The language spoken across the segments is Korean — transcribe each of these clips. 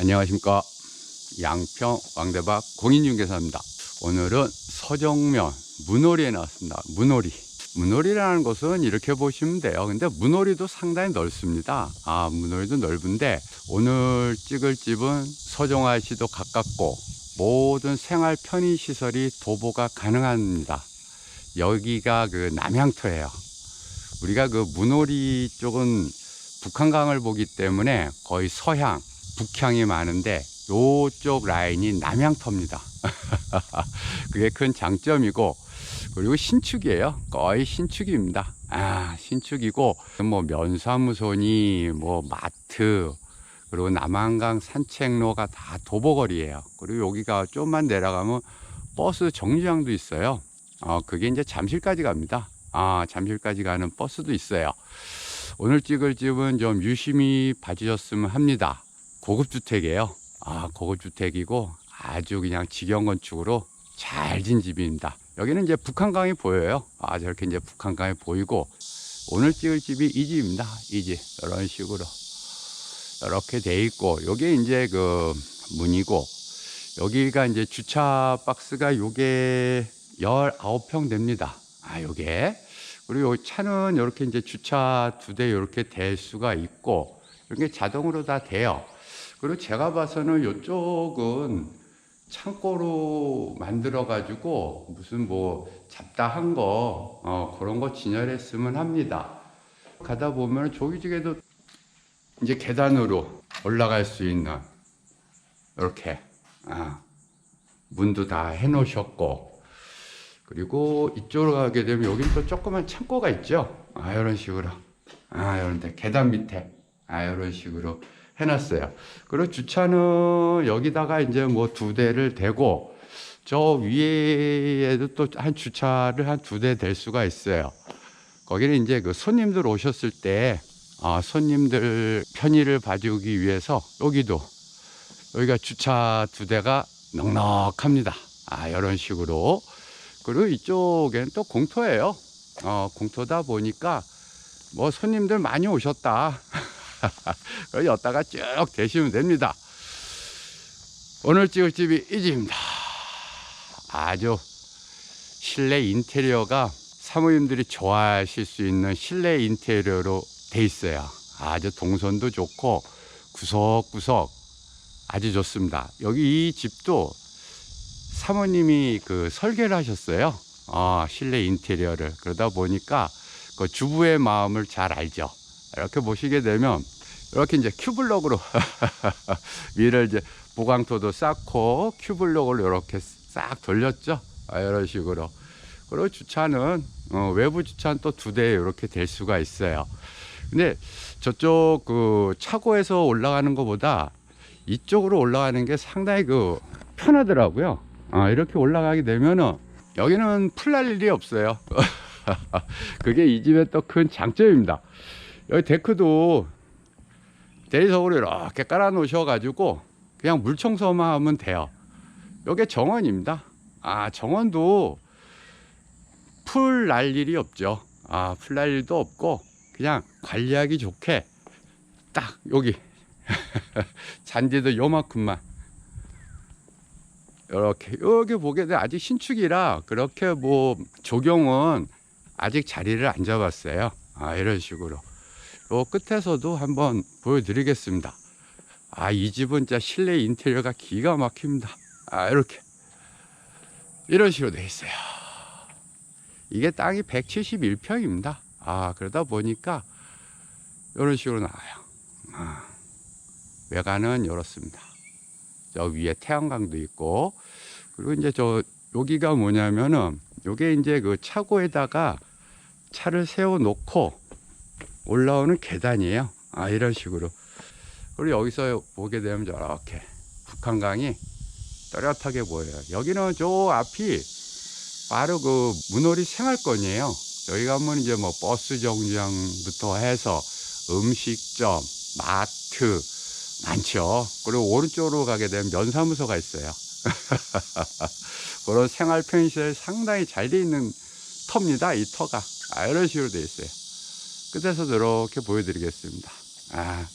안녕하십니까. 양평 왕대박 공인중개사입니다. 오늘은 서정면 문오리에 나왔습니다. 문오리. 문오리라는 곳은 이렇게 보시면 돼요. 근데 문오리도 상당히 넓습니다. 아 문오리도 넓은데 오늘 찍을 집은 서정아시도 가깝고 모든 생활 편의 시설이 도보가 가능합니다. 여기가 그 남향터예요. 우리가 그 문오리 쪽은 북한강을 보기 때문에 거의 서향, 북향이 많은데 요쪽 라인이 남향터입니다. 그게 큰 장점이고 그리고 신축이에요. 거의 신축입니다. 아, 신축이고 뭐 면사무소니 뭐 마트 그리고 남한강 산책로가 다 도보거리예요. 그리고 여기가 좀만 내려가면 버스 정류장도 있어요. 어, 그게 이제 잠실까지 갑니다. 아, 잠실까지 가는 버스도 있어요. 오늘 찍을 집은 좀 유심히 봐주셨으면 합니다. 고급주택이에요. 아, 고급주택이고 아주 그냥 직영 건축으로 잘 진 집입니다. 여기는 이제 북한강이 보여요. 아, 저렇게 이제 북한강이 보이고 오늘 찍을 집이 이 집입니다. 이 집. 이런 식으로. 이렇게 돼 있고 요게 이제 그 문이고 여기가 이제 주차 박스가 요게 19평 됩니다. 아, 요게. 그리고 요 차는 이렇게 이제 주차 두 대 이렇게 될 수가 있고 이게 자동으로 다 돼요. 그리고 제가 봐서는 이쪽은 창고로 만들어 가지고 무슨 뭐 잡다한 거 어, 그런 거 진열했으면 합니다. 가다 보면 조기직에도 이제 계단으로 올라갈 수 있는 이렇게 아, 문도 다 해놓으셨고 그리고 이쪽으로 가게 되면 여기는 또 조그만 창고가 있죠. 아, 이런 식으로. 아, 이런데 계단 밑에. 아, 이런 식으로 해놨어요. 그리고 주차는 여기다가 이제 뭐 두 대를 대고 저 위에도 또 한 주차를 한 두 대 될 수가 있어요. 거기는 이제 그 손님들 오셨을 때 아, 손님들 편의를 봐주기 위해서 여기도 여기가 주차 두 대가 넉넉합니다. 아, 이런 식으로. 그리고 이쪽에는 또 공터예요. 어, 공터다 보니까 뭐 손님들 많이 오셨다. 여기다가 쭉 대시면 됩니다. 오늘 찍을 집이 이 집입니다. 아주 실내 인테리어가 사모님들이 좋아하실 수 있는 실내 인테리어로 돼 있어요. 아주 동선도 좋고 구석구석 아주 좋습니다. 여기 이 집도 사모님이 그 설계를 하셨어요. 아, 실내 인테리어를. 그러다 보니까 그 주부의 마음을 잘 알죠. 이렇게 보시게 되면 이렇게 이제 큐블럭으로 위를 이제 보강토도 쌓고 큐블럭을 이렇게 싹 돌렸죠. 아, 이런 식으로. 그리고 주차는 어, 외부 주차는 또 두 대 이렇게 될 수가 있어요. 근데 저쪽 그 차고에서 올라가는 것보다 이쪽으로 올라가는 게 상당히 그 편하더라고요. 아, 이렇게 올라가게 되면은 여기는 풀날 일이 없어요. 그게 이 집의 또 큰 장점입니다. 여기 데크도 대리석으로 이렇게 깔아 놓으셔 가지고 그냥 물 청소만 하면 돼요. 여기 정원입니다. 아, 정원도 풀 날 일이 없죠. 아, 풀 날 일도 없고 그냥 관리하기 좋게 딱 여기 잔디도 요만큼만 이렇게 여기 보게 돼 아직 신축이라 그렇게 뭐 조경은 아직 자리를 안 잡았어요. 아 이런 식으로 요 끝에서도 한번 보여드리겠습니다. 아 이 집은 진짜 실내 인테리어가 기가 막힙니다. 아 이렇게 이런 식으로 돼 있어요. 이게 땅이 171평입니다. 아 그러다 보니까 이런 식으로 나와요. 아, 외관은 이렇습니다. 저 위에 태양광도 있고 그리고 이제 저 여기가 뭐냐면은 요게 이제 그 차고에다가 차를 세워 놓고 올라오는 계단이에요. 아 이런 식으로 그리고 여기서 보게 되면 저렇게 북한강이 또렷하게 보여요. 여기는 저 앞이 바로 그 문오리 생활권이에요. 여기 가면 이제 뭐 버스 정류장부터 해서 음식점, 마트, 많죠. 그리고 오른쪽으로 가게 되면 면사무소가 있어요. 그런 생활 편의시설 상당히 잘 돼 있는 터입니다. 이 터가. 아, 이런 식으로 돼 있어요. 끝에서 이렇게 보여드리겠습니다. 아,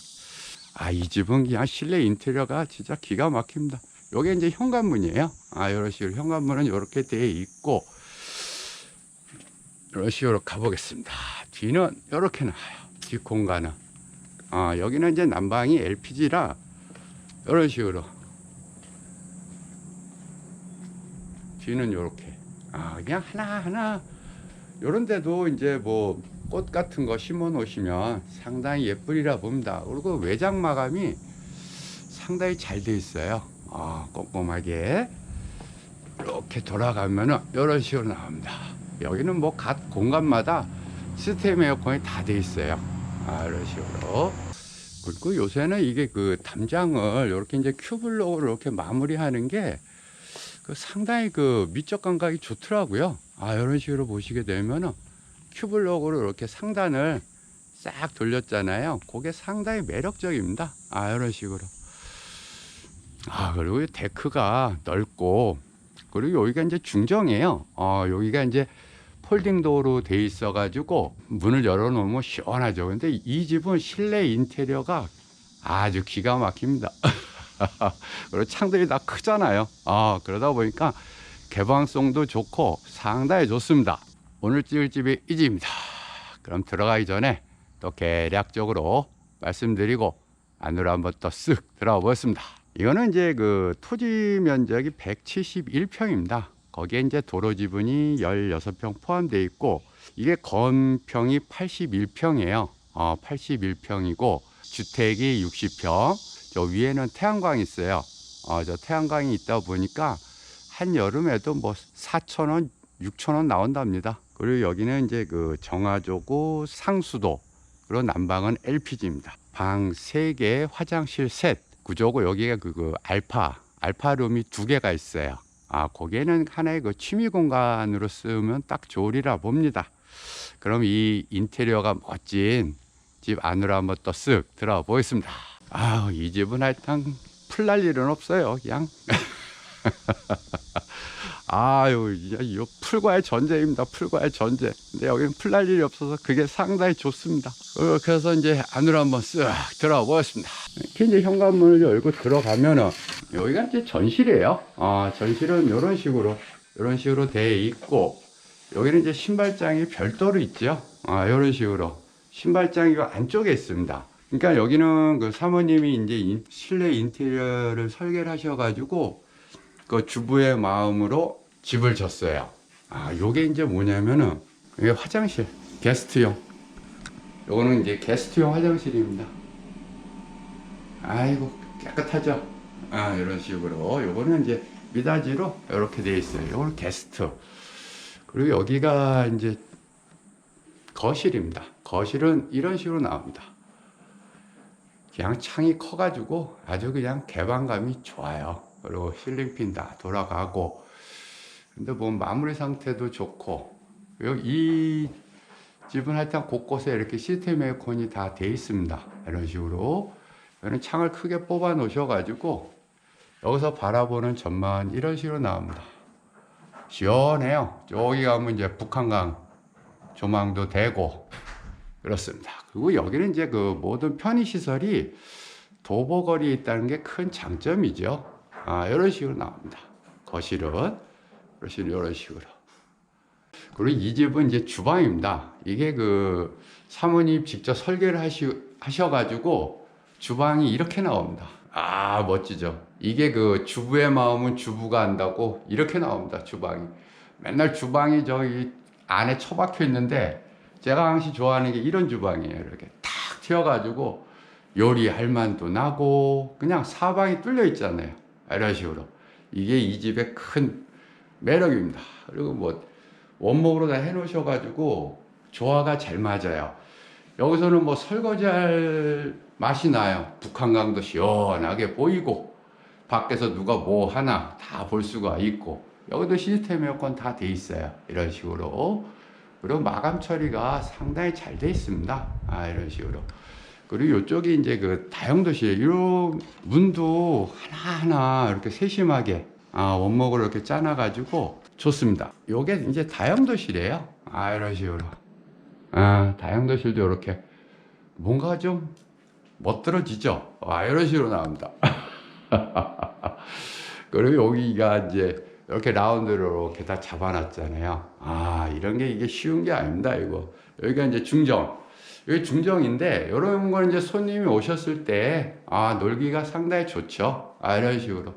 아, 이 집은 그냥 실내 인테리어가 진짜 기가 막힙니다. 요게 이제 현관문이에요. 아, 이런 식으로 현관문은 이렇게 되어 있고, 이런 식으로 가보겠습니다. 뒤는 이렇게 나와요. 뒷 공간은. 아, 여기는 이제 난방이 LPG라 이런 식으로. 뒤는 이렇게. 아, 그냥 하나하나 요런 데도 이제 뭐 꽃 같은 거 심어 놓으시면 상당히 예쁘리라 봅니다. 그리고 외장 마감이 상당히 잘 돼 있어요. 아, 꼼꼼하게 이렇게 돌아가면은 이런 식으로 나옵니다. 여기는 뭐 각 공간마다 시스템 에어컨이 다 돼 있어요. 아, 이런 식으로. 그리고 요새는 이게 그 담장을 이렇게 이제 큐블록으로 이렇게 마무리하는 게 그 상당히 그 미적 감각이 좋더라고요. 아, 이런 식으로 보시게 되면은 큐블록으로 이렇게 상단을 싹 돌렸잖아요. 그게 상당히 매력적입니다. 아, 이런 식으로. 아, 그리고 이 데크가 넓고, 그리고 여기가 이제 중정이에요. 어, 여기가 이제 폴딩 도어로 돼 있어가지고 문을 열어놓으면 시원하죠. 근데 이 집은 실내 인테리어가 아주 기가 막힙니다. 그리고 창들이 다 크잖아요. 아, 그러다 보니까 개방성도 좋고 상당히 좋습니다. 오늘 찍을 집이 이 집입니다. 그럼 들어가기 전에 또 개략적으로 말씀드리고 안으로 한번 또 쓱 들어가 보겠습니다. 이거는 이제 그 토지 면적이 171평입니다. 거기에 이제 도로 지분이 16평 포함되어 있고 이게 건평이 81평이에요. 어, 81평이고 주택이 60평. 저 위에는 태양광이 있어요. 어, 저 태양광이 있다 보니까 한 여름에도 뭐 4천 원, 6천 원 나온답니다. 그리고 여기는 이제 그 정화조고 상수도 그리고 난방은 LPG입니다. 방 3개, 화장실 셋 구조고 여기가 그, 그 알파 알파룸이 두 개가 있어요. 아, 거기에는 하나의 그 취미 공간으로 쓰면 딱 좋으리라 봅니다. 그럼 이 인테리어가 멋진 집 안으로 한번 또 쓱 들어가 보겠습니다. 아, 이 집은 하여튼 풀날 일은 없어요. 그냥. 아유, 이 풀과의 전쟁입니다. 풀과의 전쟁. 근데 여기는 풀 날 일이 없어서 그게 상당히 좋습니다. 어, 그래서 이제 안으로 한번 쓱 들어가 보겠습니다. 이렇게 이제 현관문을 열고 들어가면은 여기가 이제 전실이에요. 아, 전실은 이런 식으로, 이런 식으로 돼 있고, 여기는 이제 신발장이 별도로 있죠. 아, 이런 식으로. 신발장이 요 안쪽에 있습니다. 그러니까 여기는 그 사모님이 이제 인- 실내 인테리어를 설계를 하셔가지고 그 주부의 마음으로 집을 졌어요. 아, 요게 이제 뭐냐면은 이게 화장실, 게스트용. 요거는 이제 게스트용 화장실입니다. 아이고 깨끗하죠. 아, 이런 식으로. 요거는 이제 미닫이로 이렇게 돼 있어요. 요거는 게스트. 그리고 여기가 이제 거실입니다. 거실은 이런 식으로 나옵니다. 그냥 창이 커가지고 아주 그냥 개방감이 좋아요. 그리고 실링핀 다 돌아가고. 근데 뭐 마무리 상태도 좋고. 이 집은 하여튼 곳곳에 이렇게 시스템 에어컨이 다 돼 있습니다. 이런 식으로. 여기는 창을 크게 뽑아 놓으셔 가지고 여기서 바라보는 전망은 이런 식으로 나옵니다. 시원해요. 저기 가면 이제 북한강 조망도 되고 그렇습니다. 그리고 여기는 이제 그 모든 편의 시설이 도보거리에 있다는 게 큰 장점이죠. 아, 이런 식으로 나옵니다. 거실은 거실은 이런 식으로. 그리고 이 집은 이제 주방입니다. 이게 그 사모님 직접 설계를 하시, 하셔가지고 주방이 이렇게 나옵니다. 아, 멋지죠. 이게 그 주부의 마음은 주부가 안다고 이렇게 나옵니다. 주방이. 맨날 주방이 저기 안에 처박혀 있는데 제가 항상 좋아하는 게 이런 주방이에요. 이렇게 탁 튀어가지고 요리할 만도 나고 그냥 사방이 뚫려 있잖아요. 이런 식으로. 이게 이 집의 큰 매력입니다. 그리고 뭐 원목으로 다 해놓으셔 가지고 조화가 잘 맞아요. 여기서는 뭐 설거지할 맛이 나요. 북한강도 시원하게 보이고 밖에서 누가 뭐 하나 다 볼 수가 있고 여기도 시스템 에어컨 다 돼 있어요. 이런 식으로. 그리고 마감 처리가 상당히 잘 돼 있습니다. 아, 이런 식으로. 그리고 이쪽이 이제 그 다용도실, 이 문도 하나하나 이렇게 세심하게 아, 원목으로 이렇게 짜놔 가지고 좋습니다. 요게 이제 다용도실이에요. 아, 이런 식으로. 아, 다용도실도 이렇게 뭔가 좀 멋들어지죠? 아, 이런 식으로 나옵니다. 그리고 여기가 이제 이렇게 라운드로 이렇게 다 잡아놨잖아요. 아, 이런 게 이게 쉬운 게 아닙니다, 이거. 여기가 이제 중정. 여기 중정인데, 이런 건 이제 손님이 오셨을 때, 아, 놀기가 상당히 좋죠. 아, 이런 식으로.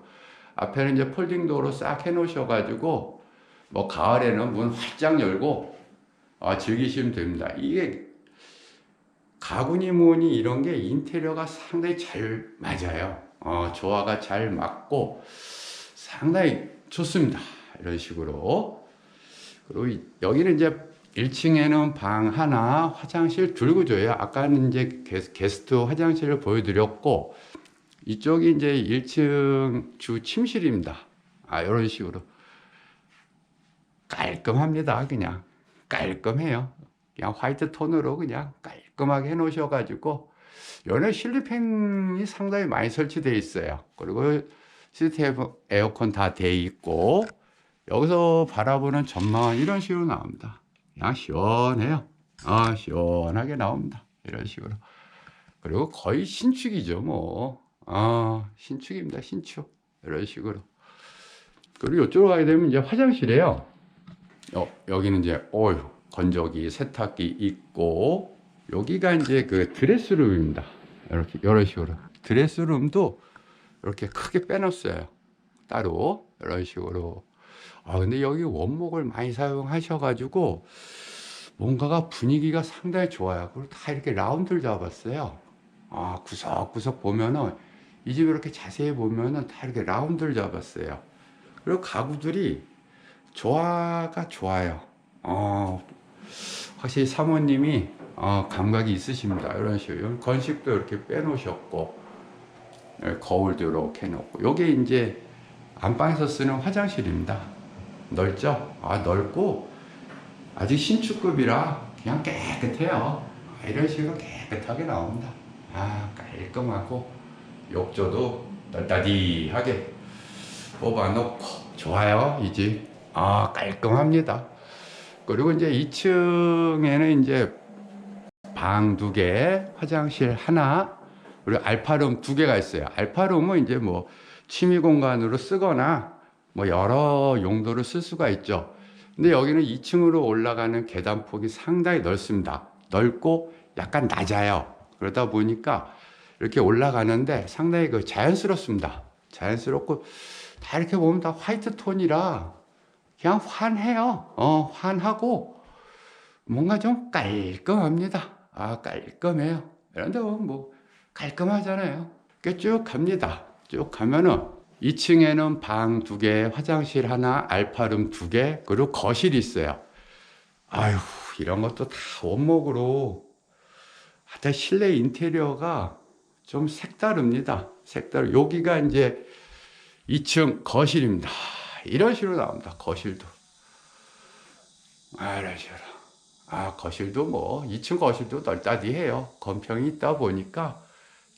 앞에는 이제 폴딩 도어로 싹 해놓으셔 가지고, 뭐, 가을에는 문 활짝 열고, 아, 즐기시면 됩니다. 이게 가구니 뭐니 이런 게 인테리어가 상당히 잘 맞아요. 어, 조화가 잘 맞고 상당히 좋습니다. 이런 식으로. 그리고 이- 여기는 이제 1층에는 방 하나, 화장실 둘 구조예요. 아까는 이제 게스- 게스트 화장실을 보여드렸고, 이쪽이 이제 1층 주 침실입니다. 아, 이런 식으로. 깔끔합니다. 그냥. 깔끔해요. 그냥 화이트 톤으로 그냥 깔끔하게 해 놓으셔 가지고, 연에 실리팬이 상당히 많이 설치되어 있어요. 그리고 시스템 에어컨 다 돼 있고, 여기서 바라보는 전망은 이런 식으로 나옵니다. 그냥 시원해요. 아, 시원하게 나옵니다. 이런 식으로. 그리고 거의 신축이죠, 뭐. 아, 신축입니다, 신축. 이런 식으로. 그리고 이쪽으로 가게 되면 이제 화장실이에요. 어, 여기는 이제, 어휴, 건조기, 세탁기 있고, 여기가 이제 그 드레스룸입니다. 이렇게, 이런 식으로. 드레스룸도 이렇게 크게 빼놨어요. 따로. 이런 식으로. 아, 근데 여기 원목을 많이 사용하셔가지고, 뭔가가 분위기가 상당히 좋아요. 그리고 다 이렇게 라운드를 잡았어요. 아, 구석구석 보면은, 이 집 이렇게 자세히 보면은 다 이렇게 라운드를 잡았어요. 그리고 가구들이 조화가 좋아요. 어, 확실히 사모님이 어, 감각이 있으십니다. 이런 식으로. 건식도 이렇게 빼놓으셨고, 예, 거울도 이렇게 해놓고. 요게 이제 안방에서 쓰는 화장실입니다. 넓죠? 아, 넓고, 아직 신축급이라 그냥 깨끗해요. 아, 이런 식으로 깨끗하게 나옵니다. 아, 깔끔하고, 욕조도 널따디하게 뽑아놓고, 좋아요, 이 집. 아, 깔끔합니다. 그리고 이제 2층에는 이제 방 두 개, 화장실 하나, 그리고 알파룸 두 개가 있어요. 알파룸은 이제 뭐 취미 공간으로 쓰거나 뭐 여러 용도로 쓸 수가 있죠. 근데 여기는 2층으로 올라가는 계단폭이 상당히 넓습니다. 넓고 약간 낮아요. 그러다 보니까 이렇게 올라가는데 상당히 그 자연스럽습니다. 자연스럽고 다 이렇게 보면 다 화이트 톤이라 그냥 환해요. 어, 환하고 뭔가 좀 깔끔합니다. 아, 깔끔해요. 그런데 뭐 깔끔하잖아요. 쭉 갑니다. 쭉 가면은 2층에는 방 두 개, 화장실 하나, 알파룸 두 개, 그리고 거실이 있어요. 아유, 이런 것도 다 원목으로 하여튼 실내 인테리어가 좀 색다릅니다. 색다르. 여기가 이제 2층 거실입니다. 이런 식으로 나옵니다. 거실도. 아, 이런 식으로. 아, 거실도 뭐, 2층 거실도 널따디해요. 건평이 있다 보니까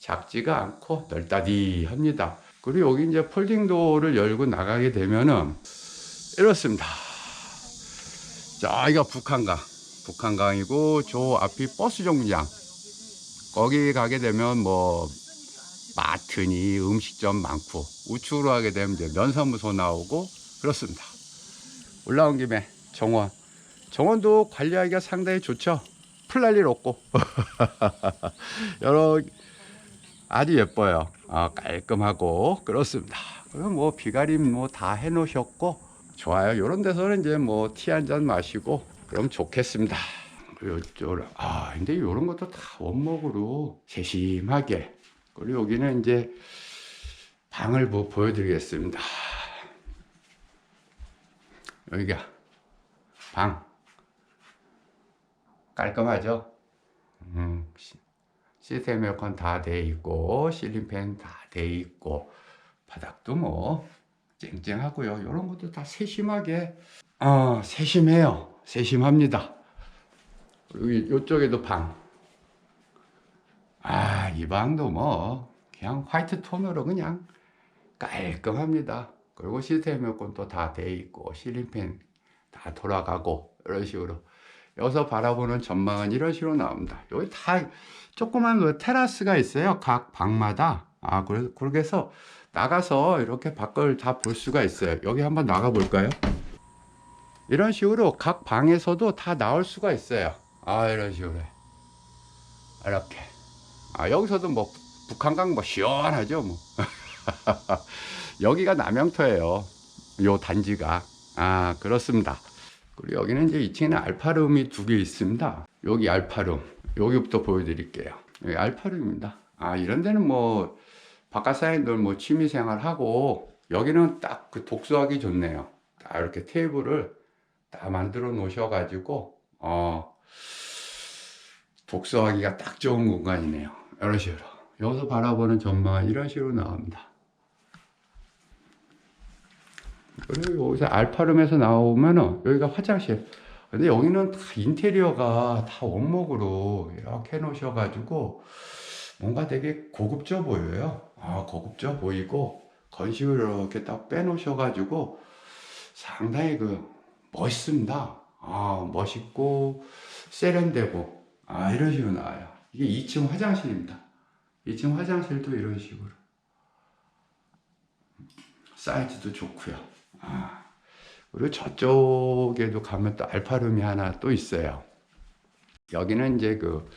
작지가 않고 널따디 합니다. 그리고 여기 이제 폴딩 도어를 열고 나가게 되면은 이렇습니다. 저기가 북한강. 북한강이고, 저 앞이 버스 정류장. 거기 가게 되면 뭐, 마트니 음식점 많고, 우측으로 가게 되면 이제 면사무소 나오고, 그렇습니다. 올라온 김에 정원. 정원도 관리하기가 상당히 좋죠. 풀 날 일 없고. 여러, 아주 예뻐요. 아, 깔끔하고, 그렇습니다. 그럼 뭐, 비가림 뭐 다 해놓으셨고, 좋아요. 이런 데서는 이제 뭐, 티 한 잔 마시고, 그럼 좋겠습니다. 이쪽으로, 아, 근데 이런 것도 다 원목으로 세심하게. 그리고 여기는 이제 방을 뭐 보여드리겠습니다. 여기가 방. 깔끔하죠? 음, 시- 시스템 에어컨 다 돼 있고, 실링팬 다 돼 있고, 바닥도 뭐, 쨍쨍하고요. 이런 것도 다 세심하게, 어, 세심해요. 세심합니다. 그리고 이쪽에도 방. 아, 이 방도 뭐, 그냥 화이트 톤으로 그냥 깔끔합니다. 그리고 시스템 에어컨도 다 돼 있고, 실링팬 다 돌아가고, 이런 식으로. 여기서 바라보는 전망은 이런 식으로 나옵니다. 여기 다 조그만 그 테라스가 있어요. 각 방마다. 아, 그래서 해서 나가서 이렇게 밖을 다 볼 수가 있어요. 여기 한번 나가 볼까요? 이런 식으로 각 방에서도 다 나올 수가 있어요. 아, 이런 식으로. 이렇게. 아, 여기서도 뭐 북한강 뭐 시원하죠, 뭐. 여기가 남영터예요. 요 단지가. 아, 그렇습니다. 그리고 여기는 이제 2층에는 알파룸이 두 개 있습니다. 여기 알파룸. 여기부터 보여드릴게요. 여기 알파룸입니다. 아, 이런 데는 뭐, 바깥 사람들 뭐 취미 생활 하고, 여기는 딱 그 독서하기 좋네요. 딱 이렇게 테이블을 다 만들어 놓으셔가지고, 어, 독서하기가 딱 좋은 공간이네요. 이런 식으로. 여기서 바라보는 전망은 이런 식으로 나옵니다. 그리고 여기서 알파룸에서 나오면은 여기가 화장실. 근데 여기는 다 인테리어가 다 원목으로 이렇게 해놓으셔가지고 뭔가 되게 고급져 보여요. 아, 고급져 보이고 건식을 이렇게 딱 빼놓으셔가지고 상당히 그 멋있습니다. 아, 멋있고 세련되고 아, 이런 식으로 나와요. 이게 2층 화장실입니다. 2층 화장실도 이런 식으로. 사이즈도 좋고요. 아, 그리고 저쪽에도 가면 또 알파룸이 하나 또 있어요. 여기는 이제 그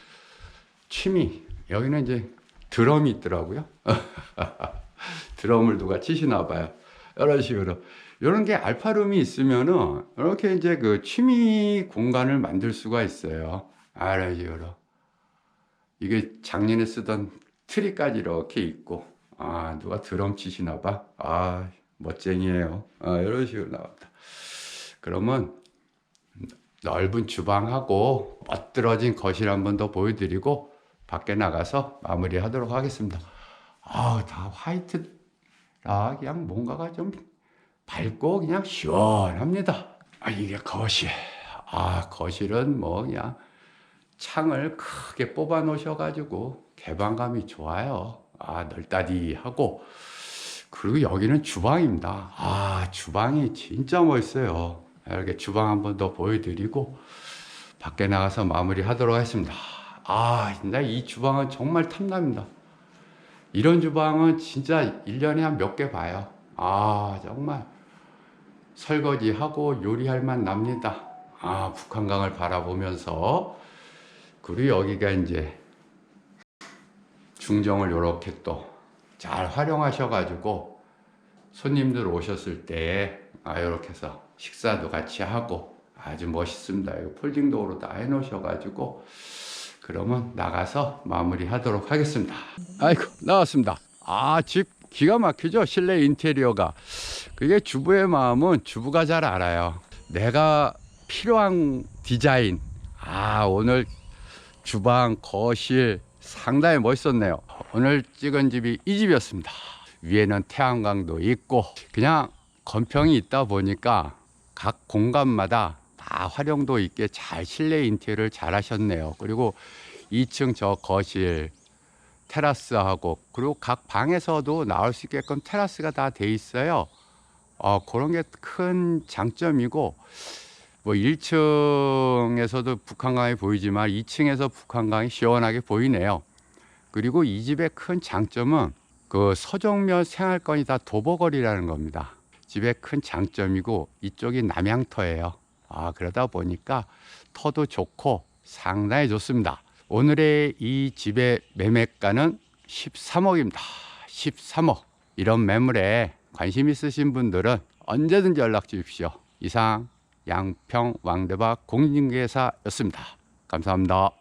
취미, 여기는 이제 드럼이 있더라고요. 드럼을 누가 치시나 봐요. 이런 식으로. 이런 게 알파룸이 있으면은 이렇게 이제 그 취미 공간을 만들 수가 있어요. 아, 이런 식으로. 이게 작년에 쓰던 트리까지 이렇게 있고, 아, 누가 드럼 치시나 봐. 아, 멋쟁이에요. 아, 이런 식으로 나옵니다. 그러면 넓은 주방하고 멋들어진 거실 한 번 더 보여드리고 밖에 나가서 마무리하도록 하겠습니다. 아, 다 화이트, 아, 그냥 뭔가가 좀 밝고 그냥 시원합니다. 아, 이게 거실. 아, 거실은 뭐 그냥 창을 크게 뽑아 놓으셔가지고 개방감이 좋아요. 아, 넓다디하고 그리고 여기는 주방입니다. 아, 주방이 진짜 멋있어요. 이렇게 주방 한 번 더 보여드리고 밖에 나가서 마무리 하도록 하겠습니다. 아, 진짜 이 주방은 정말 탐납니다. 이런 주방은 진짜 1년에 한 몇 개 봐요. 아, 정말 설거지하고 요리할 만 납니다. 아, 북한강을 바라보면서 그리고 여기가 이제 중정을 이렇게 또 잘 활용하셔가지고 손님들 오셨을 때 아, 이렇게 해서 식사도 같이 하고 아주 멋있습니다. 이거 폴딩 도어로 다 해놓으셔가지고 그러면 나가서 마무리하도록 하겠습니다. 아이고 나왔습니다. 아 집 기가 막히죠 실내 인테리어가 그게 주부의 마음은 주부가 잘 알아요. 내가 필요한 디자인 아 오늘 주방 거실 상당히 멋있었네요. 오늘 찍은 집이 이 집이었습니다. 위에는 태양광도 있고 그냥 건평이 있다 보니까 각 공간마다 다 활용도 있게 잘 실내 인테리어를 잘 하셨네요. 그리고 2층 저 거실 테라스하고 그리고 각 방에서도 나올 수 있게끔 테라스가 다 돼 있어요. 어, 그런 게 큰 장점이고 뭐 1층에서도 북한강이 보이지만 2층에서 북한강이 시원하게 보이네요. 그리고 이 집의 큰 장점은 그 서정면 생활권이 다 도보거리라는 겁니다. 집의 큰 장점이고 이쪽이 남양터예요. 아, 그러다 보니까 터도 좋고 상당히 좋습니다. 오늘의 이 집의 매매가는 13억입니다. 13억. 이런 매물에 관심 있으신 분들은 언제든지 연락 주십시오. 이상 양평 왕대박 공인중개사였습니다. 감사합니다.